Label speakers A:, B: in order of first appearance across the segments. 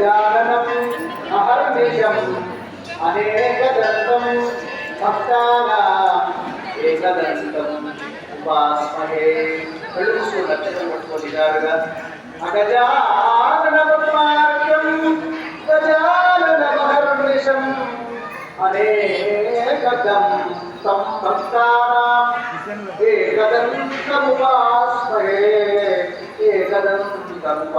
A: గజాననం అహర్నిశం అనేకదంతం భక్తానాం ఏకదంతం ఉపాస్మహే కళ్ళు మూసుకొని నక్షత్రం అగజానన పద్మార్గం గజానన మహర్నిశం అనేకదం తం భక్తానాం ఏకదంతముపాస్మహే ఏకదంతముపాస్మహే.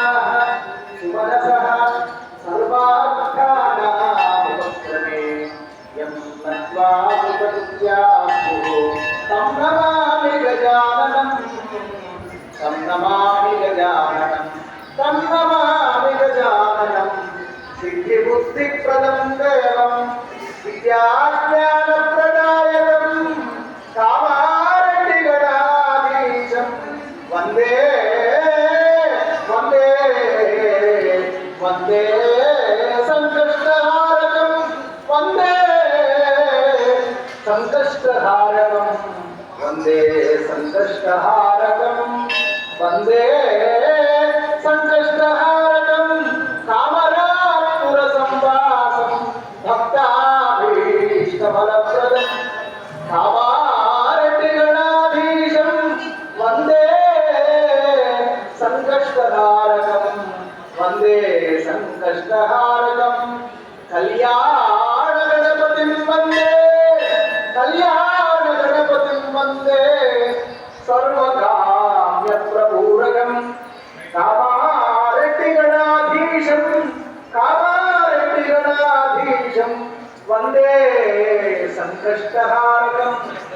A: നമാമി ഗജാനനം തം നമാമി ഗജാനനം വന്ദേ വന്ദേ വന്ദേ സങ്കഷ്ടഹാരകം വന്ദേ സങ്കഷ്ടഹാരകം വന്ദേ സങ്കഷ്ടഹാരകം వందే సంకష్టహారకం కామరాపుర సంవాసం భక్తాభీష్టఫలప్రదం. కామారెడ్డి గణాధీశం వందే సంకష్టహారకం వందే సంకష్టహారకం. కళ్యాణ గణపతిం వందే కళ్యాణ గణపతిం వందే సర్వకామ్య वंदे सङ्कष्टहारकम्